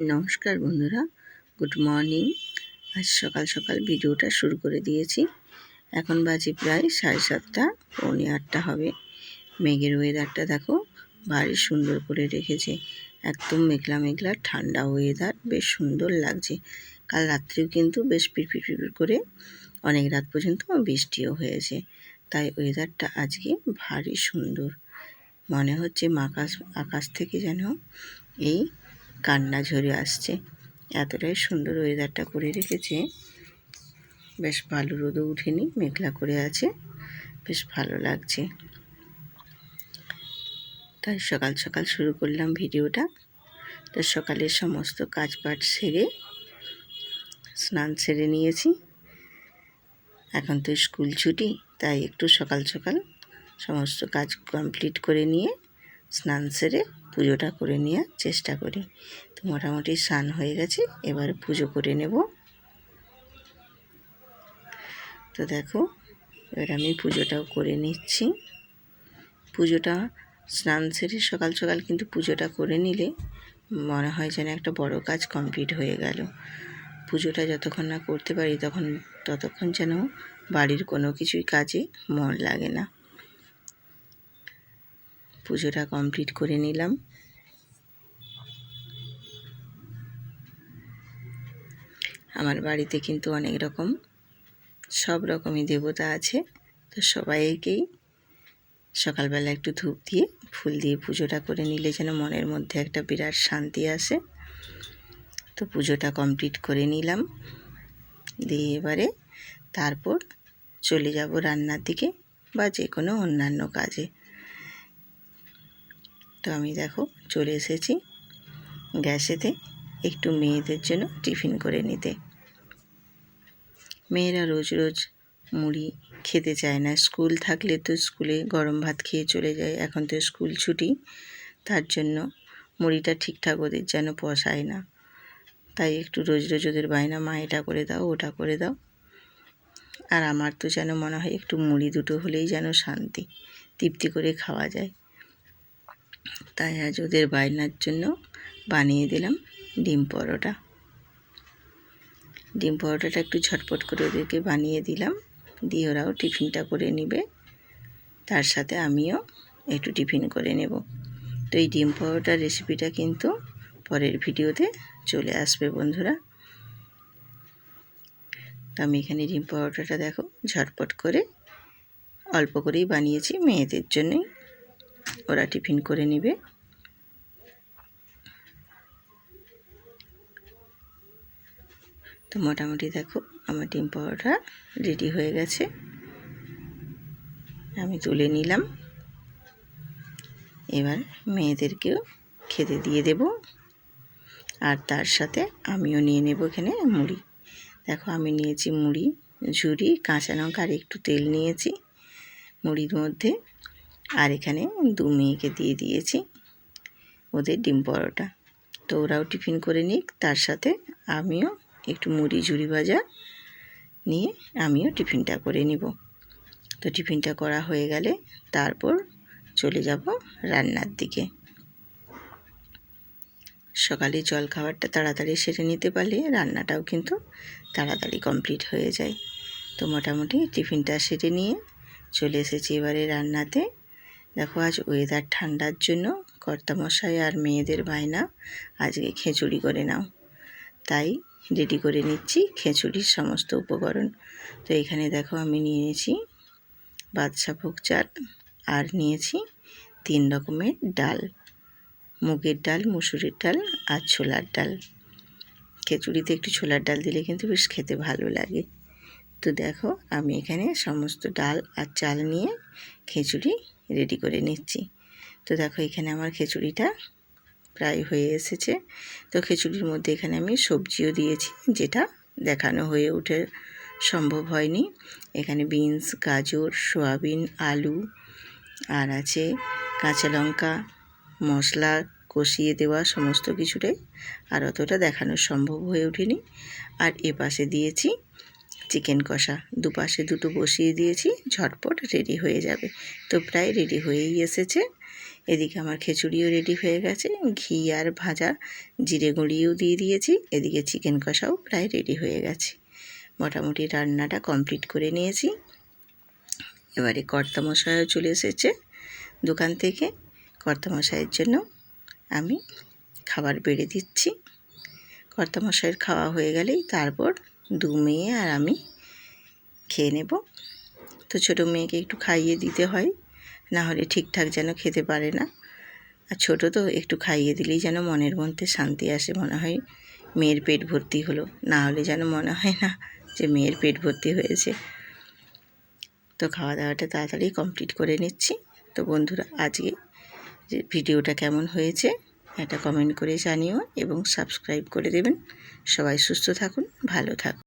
নমস্কার বন্ধুরা, good morning. আজ সকাল সকাল ভিডিওটা শুরু করে দিয়েছি। এখন বাজে প্রায় সাড়ে সাতটা, পৌনে আটটা হবে। মেঘের ওয়েদারটা দেখো, ভারী সুন্দর করে রেখেছে। একদম মেঘলা মেঘলা ঠান্ডা ওয়েদার বেশ সুন্দর লাগছে। কাল রাত্রেও কিন্তু বেশ পিড়পিড় পিড়পিড় করে, অনেক রাত পর্যন্ত বৃষ্টিও হয়েছে। তাই ওয়েদারটা আজকে ভারী সুন্দর। মনে হচ্ছে আকাশ আকাশ থেকে যেন এই কান্না ঝরে আসছে। এতটাই সুন্দর ওয়েদারটা করে রেখেছে। বেশ ভালো রোদও উঠেনি, মেঘলা করে আছে। বেশ ভালো লাগছে। তাই সকাল সকাল শুরু করলাম ভিডিওটা। তো সকালে সমস্ত কাজবাজ সেরে স্নান সেরে নিয়েছি। এখন তো স্কুল ছুটি, তাই একটু সকাল সকাল সমস্ত কাজ কমপ্লিট করে নিয়ে স্নান সেরে পুজোটা করে নেওয়ার চেষ্টা করি। তো মোটামুটি স্নান হয়ে গেছে, এবার পুজো করে নেব। তো দেখো, এবার আমি পুজোটাও করে নিচ্ছি। পুজোটা, স্নান সেরে সকাল সকাল কিন্তু পুজোটা করে নিলে মনে হয় যেন একটা বড় কাজ কমপ্লিট হয়ে গেল। পুজোটা যতক্ষণ না করতে পারি তখন, ততক্ষণ যেন বাড়ির কোনো কিছুই কাজে মন লাগে না। পুজোটা কমপ্লিট করে নিলাম। আমার বাড়িতে কিন্তু অনেক রকম, সব রকমই দেবতা আছে। তো সবাইকেই সকালবেলা একটু ধূপ দিয়ে ফুল দিয়ে পুজোটা করে নিলে যেন মনের মধ্যে একটা বিরাট শান্তি আসে। তো পুজোটা কমপ্লিট করে নিলাম। দিয়ে এবারে তারপর চলে যাব রান্নার দিকে বা যে কোনো অন্যান্য কাজে। তো আমি দেখো চলে এসেছি গ্যাসেতে একটু মেয়েদের জন্য টিফিন করে নিতে। মেয়েরা রোজ রোজ মুড়ি খেতে চায় না। স্কুল থাকলে তো স্কুলে গরম ভাত খেয়ে চলে যায়, এখন তো স্কুল ছুটি, তার জন্য মুড়িটা ঠিকঠাক ওদের যেন পোষায় না। তাই একটু রোজ রোজ ওদের বায়না, মা, এটা করে দাও, ওটা করে দাও। আর আমার তো যেন মনে হয় একটু মুড়ি দুটো হলেই যেন শান্তি, তৃপ্তি করে খাওয়া যায়। তাই আজ ওদের বায়নার জন্য বানিয়ে দিলাম ডিম পরোটা। ডিম পরোটাটা একটু ঝটপট করে ওদেরকে বানিয়ে দিলাম। দিয়ে ওরাও টিফিনটা করে নেবে। তার সাথে আমিও একটু টিফিন করে নেব। তো এই ডিম পরোটার রেসিপিটা কিন্তু পরের ভিডিওতে চলে আসবে বন্ধুরা। তো আমি এখানে ডিম পরোটাটা দেখো ঝটপট করে অল্প করেই বানিয়েছি মেয়েদের জন্যই। ওরা টিফিন করে নেবে। তো মোটামুটি দেখো আমার ডিম পাউডার রেডি হয়ে গেছে। আমি তুলে নিলাম। এবার মেয়েদেরকেও খেতে দিয়ে দেব। আর তার সাথে আমিও নিয়ে নেব এখানে মুড়ি। দেখো আমি নিয়েছি মুড়ি ঝুড়ি কাঁচা লঙ্কা আর একটু তেল নিয়েছি। মুড়ির মধ্যে আর এখানে দু মেয়েকে দিয়ে দিয়েছি ওদের ডিম পরোটা। তো ওরাও টিফিন করে নিক, তার সাথে আমিও একটু মুড়ি, ঝুড়ি ভাজা নিয়ে আমিও টিফিনটা করে নিব। তো টিফিনটা করা হয়ে গেলে তারপর চলে যাব রান্নার দিকে। সকালে জল খাবারটা তাড়াতাড়ি সেরে নিতে পারলে রান্নাটাও কিন্তু তাড়াতাড়ি কমপ্লিট হয়ে যায়। তো মোটামুটি টিফিনটা সেরে নিয়ে চলে এসেছি এবারে রান্নাতে। দেখো, আজ ওয়েদার ঠান্ডার জন্য কর্তামশাই আর মেয়েদের বায়না আজকে খিচুড়ি করে নাও। তাই রেডি করে নিচ্ছি খিচুড়ির সমস্ত উপকরণ। তো এখানে দেখো, আমি নিয়েছি বাদশা ভোগ চাল আর নিয়েছি তিন রকমের ডাল, মুগের ডাল, মুসুরির ডাল আর ছোলার ডাল। খিচুড়িতে একটু ছোলার ডাল দিলে কিন্তু বেশ খেতে ভালো লাগে। তো দেখো, আমি এখানে সমস্ত ডাল আর চাল নিয়ে খিচুড়ি রেডি করে নিচ্ছি। তো দেখো, এখানে আমার খিচুড়িটা প্রায় হয়ে এসেছে। তো খিচুড়ির মধ্যে এখানে আমি সবজিও দিয়েছি, যেটা দেখানো হয়ে ওঠে সম্ভব হয়নি। এখানে বিনস, গাজর, সোয়াবিন, আলু, আর আছে কাঁচা লঙ্কা, মশলা কষিয়ে দেওয়া সমস্ত কিছুটাই। আর অতটা দেখানো সম্ভব হয়ে ওঠেনি। আর এ পাশে দিয়েছি চিকেন কষা। দুপাশে দুটো বসিয়ে দিয়েছি, ঝটপট রেডি হয়ে যাবে। তো প্রায় রেডি হয়েই এসেছে। এদিকে আমার খিচুড়িও রেডি হয়ে গেছে, ঘি আর ভাজা, জিরে গুঁড়িও দিয়ে দিয়েছি। এদিকে চিকেন কষাও প্রায় রেডি হয়ে গেছে। মোটামুটি রান্নাটা কমপ্লিট করে নিয়েছি। এবারে কর্তামশাইও চলে এসেছে দোকান থেকে। কর্তামশাইয়ের জন্য আমি খাবার বেড়ে দিচ্ছি। কর্তামশাইয়ের খাওয়া হয়ে গেলেই তারপর দু মেয়ে আর আমি খেয়ে নেব। তো ছোটো মেয়েকে একটু খাইয়ে দিতে হয়, না হলে ঠিকঠাক যেন খেতে পারে না। আর ছোটো তো একটু খাইয়ে দিলেই যেন মনের মধ্যে শান্তি আসে, মনে হয় মেয়ের পেট ভর্তি হলো। না হলে যেন মনে হয় না যে মেয়ের পেট ভর্তি হয়েছে। তো খাওয়া দাওয়াটা তাড়াতাড়ি কমপ্লিট করে নিচ্ছি। তো বন্ধুরা, আজকে যে ভিডিওটা কেমন হয়েছে একটা কমেন্ট করে জানিও এবং সাবস্ক্রাইব করে দেবেন। সবাই সুস্থ থাকুন, ভালো থাকুন।